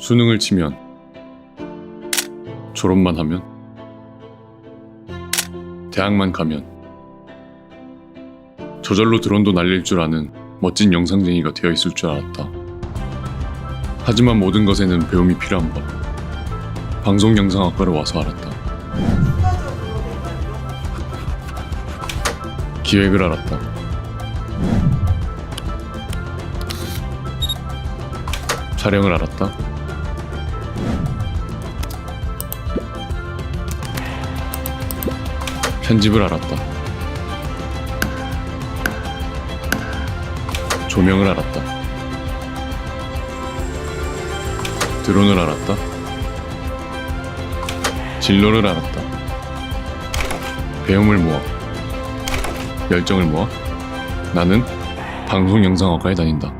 수능을 치면 졸업만 하면 대학만 가면 저절로 드론도 날릴 줄 아는 멋진 영상쟁이가 되어 있을 줄 알았다. 하지만 모든 것에는 배움이 필요한 법. 방송 영상학과를 와서 알았다. 기획을 알았다. 촬영을 알았다. 편집을 알았다. 조명을 알았다. 드론을 알았다. 진로를 알았다. 배움을 모아. 열정을 모아. 나는 방송 영상학과에 다닌다.